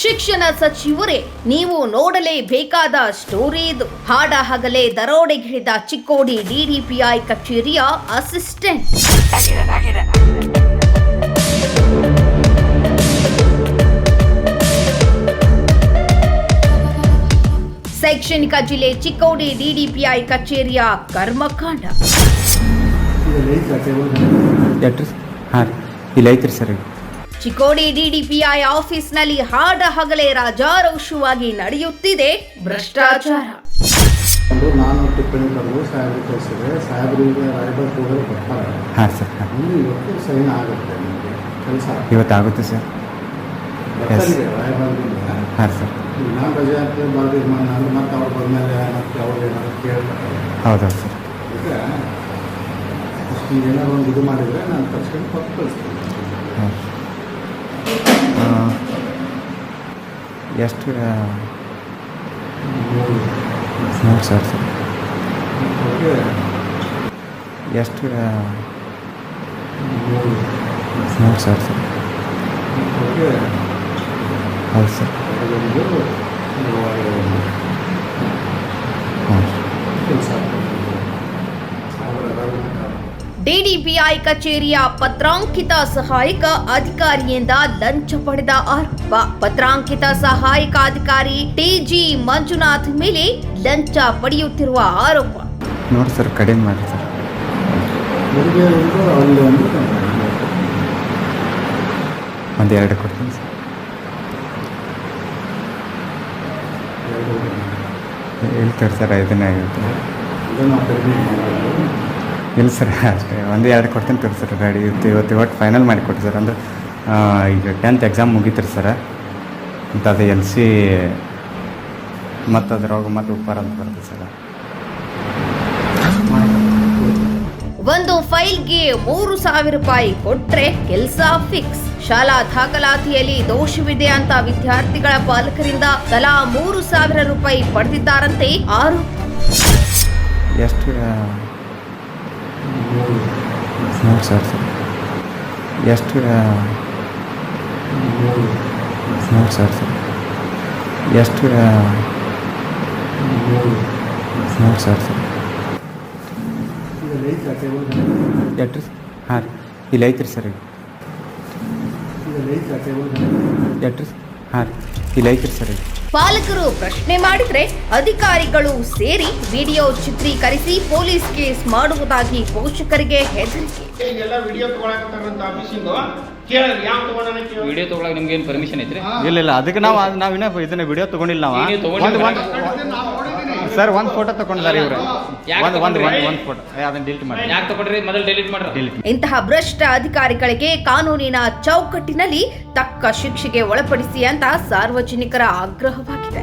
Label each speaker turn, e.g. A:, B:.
A: ಶಿಕ್ಷಣ ಸಚಿವರೇ ನೀವು ನೋಡಲೇಬೇಕಾದ ಸ್ಟೋರಿ ಇದು. ಹಾಡ ಹಗಲೇ ದರೋಡೆಗಿಳಿದ ಚಿಕ್ಕೋಡಿ ಡಿಡಿಪಿಐ ಕಚೇರಿಯ ಅಸಿಸ್ಟೆಂಟ್ ಶೈಕ್ಷಣಿಕ ಜಿಲ್ಲೆ ಚಿಕ್ಕೋಡಿ ಡಿಡಿಪಿಐ ಕಚೇರಿಯ ಕರ್ಮಕಾಂಡ.
B: ಹಾಂ ಇಲ್ಲಿ ಐತ್ರಿ ಸರ್ ಈಗ
A: ಚಿಕ್ಕೋಡಿ ಡಿಡಿಪಿಐ ಆಫೀಸ್ನಲ್ಲಿ ಹಾಡ ಹಗಲೇ ರಾಜಾರೋಷವಾಗಿ ನಡೆಯುತ್ತಿದೆ ಭ್ರಷ್ಟಾಚಾರ.
C: ನಾನು ಟಿಪ್ಪಣಿ ಬರೆದು ಸಾಹೇಬ್ರಿಗೆ ಕಳಿಸಿದ್ರೆ ಸಾಹೇಬ್ರಿಗೆ ಕೂಡ ಬರ್ತಾರೆ.
B: ಹಾಂ ಸರ್
C: ಇವತ್ತು ಸೈನ್ ಆಗುತ್ತೆ ನಿಮಗೆ. ಕೆಲಸ
B: ಇವತ್ತು ಆಗುತ್ತೆ ಸರ್. ಹಾಂ ಸರ್.
C: ನಾನು ರಜೆ ಹಾಕಿ ನಾನು ಮತ್ತೆ ಅವ್ರು ಬಂದಮೇಲೆ ಮತ್ತೆ ಅವ್ರು ಏನಾದ್ರು ಕೇಳ್ತಾರೆ.
B: ಹೌದೌದು ಸರ್.
C: ಈಗ ಅಷ್ಟು ಒಂದು ಇದು ಮಾಡಿದರೆ ನಾನು ತಕ್ಷಣ ಕೊಟ್ಟು ಕಳಿಸ್ತೀನಿ.
B: ಎಷ್ಟು
C: ಮೂರು
B: ಮೂರು ಸಾವಿರ ಸರ್.
C: ಓಕೆ
B: ಎಷ್ಟು
C: ಮೂರು
B: ಮೂರು ಸಾವಿರ ಸರ್.
C: ಓಕೆ
B: ಹೌದು ಸರ್
C: ಅದೊಂದು
B: ಹಾಂ
C: ಕೆಲಸ ಸಾವಿರ ಅದಾಗುತ್ತೆ
A: ಡಿಡಿಪಿಐ ಕಚೇರಿಯ ಪತ್ರಾಂಕಿತ ಸಹಾಯಕ ಅಧಿಕಾರಿಯಿಂದ ಲಂಚ ಪಡೆದ ಆರೋಪ. ಪತ್ರಾಂಕಿತ ಸಹಾಯಕ ಅಧಿಕಾರಿ ಟಿಜಿ ಮಂಜುನಾಥ್ ಮೇಲೆ ಲಂಚ ಪಡೆಯುತ್ತಿರುವ ಆರೋಪ.
B: ನೋಡಿ ಸರ್, ಕಡಿಮೆ ಮಾಡಿ ಸರ್.
C: ಹುಡುಗಿ ಒಂದು ಅಲ್ಲಿ ಒಂದು
B: ಒಂದು ಎರಡು ಕೊಡ್ತೀನಿ ಸರ್. ಹೇಳ್ತಾರೆ ಸರ್,
C: ಐದನೇ ಹೇಳ್ತಾರೆ
B: ಇಲ್ಲ ಸರ್ ಅಷ್ಟೇ. ಒಂದು ಎರಡು ಕೊಡ್ತೀನಿ ತೋರಿ ಸರ್ ರೆಡಿ ಇವತ್ತು ಇವತ್ತು ಇವತ್ತು ಫೈನಲ್ ಮಾಡಿ ಕೊಡಿ ಸರ್. ಅಂದ್ರೆ ಈಗ ಟೆಂತ್ ಎಕ್ಸಾಮ್ ಮುಗೀತ್ರಿ ಸರ್. ಮತ್ತು ಅದು ಎಲ್ ಸಿ ಮತ್ತು ಅದ್ರೊಳಗೆ ಮತ್ತು ಉಪ್ಪಾರ ಅಂತ ಬರ್ತದೆ ಸರ್.
A: ಒಂದು ಫೈಲ್ಗೆ ಮೂರು ಸಾವಿರ ರೂಪಾಯಿ ಕೊಟ್ರೆ ಕೆಲಸ ಫಿಕ್ಸ್ ಶಾಲಾ ದಾಖಲಾತಿಯಲ್ಲಿ ದೋಷವಿದೆ ಅಂತ ವಿದ್ಯಾರ್ಥಿಗಳ ಪಾಲಕರಿಂದ ತಲಾ ಮೂರು ಸಾವಿರ ರೂಪಾಯಿ ಪಡೆದಿದ್ದಾರಂತೆ ಆರು.
B: ಎಷ್ಟು
C: ಮೂರು
B: ಮೂರು ಸಾವಿರ ಸರ್ ಎಷ್ಟು
C: ಮೂರು
B: ಮೂರು ಸಾವಿರ ಸರ್ ಎಷ್ಟು
C: ಮೂರು
B: ಮೂರು ಸಾವಿರ ಸರ್
C: ಈಗ ಐತೆ ಟೇಬಲ್
B: ಎಟ್ರಿ ಹಾಂ ರೀ ಇಲ್ಲಿ ಐತ್ರಿ ಸರ್ ಈಗ
C: ಈಗ ಐತೆ ಟೇಬಲ್
B: ಎಟ್ರಿ ಹಾಂ ರೀ ಇಲ್ಲಿ ಐತ್ರಿ ಸರ್ ಈಗ
A: ಪಾಲಕರು ಪ್ರಶ್ನೆ ಮಾಡಿದ್ರೆ ಅಧಿಕಾರಿಗಳು ಸೇರಿ ವಿಡಿಯೋ ಚಿತ್ರೀಕರಿಸಿ ಪೊಲೀಸ್ ಕೇಸ್ ಮಾಡುವುದಾಗಿ ಪೋಷಕರಿಗೆ ಹೆದರಿಕೆ.
D: ವಿಡಿಯೋ
E: ತಗೊಳಕ್ ನಿಮ್ಗೆ ಏನು ಪರ್ಮಿಷನ್ ಐತ್ರಿ
B: ಇಲ್ಲ ಇಲ್ಲ ಅದಕ್ಕೆ ನಾವು ನಾವಿನ್ನ ಇದನ್ನ ವಿಡಿಯೋ ತಗೊಂಡಿಲ್ಲ ನಾವು ಸರ್ ಒಂದು ಫೋಟೋ ತಗೊಂಡಿದ್ದಾರೆ ಇವರು.
E: ಯಾಕ್
B: ಒಂದು ಒಂದು ಒಂದು ಫೋಟೋ ಅದನ್ನ ಡಿಲೀಟ್ ಮಾಡಿ.
E: ಯಾಕೆ ತಗೊಂಡ್ರಿ? ಮೊದಲು ಡೆಲೀಟ್ ಮಾಡ್ರಿ.
B: ಡಿಲೀಟ್
A: ಇಂತಹ ಭ್ರಷ್ಟ ಅಧಿಕಾರಿಗಳಿಗೆ ಕಾನೂನಿನ ಚೌಕಟ್ಟಿನಲ್ಲಿ ತಕ್ಕ ಶಿಕ್ಷೆಗೆ ಒಳಪಡಿಸಿ ಅಂತ ಸಾರ್ವಜನಿಕರ ಆಗ್ರಹವಾಗಿದೆ.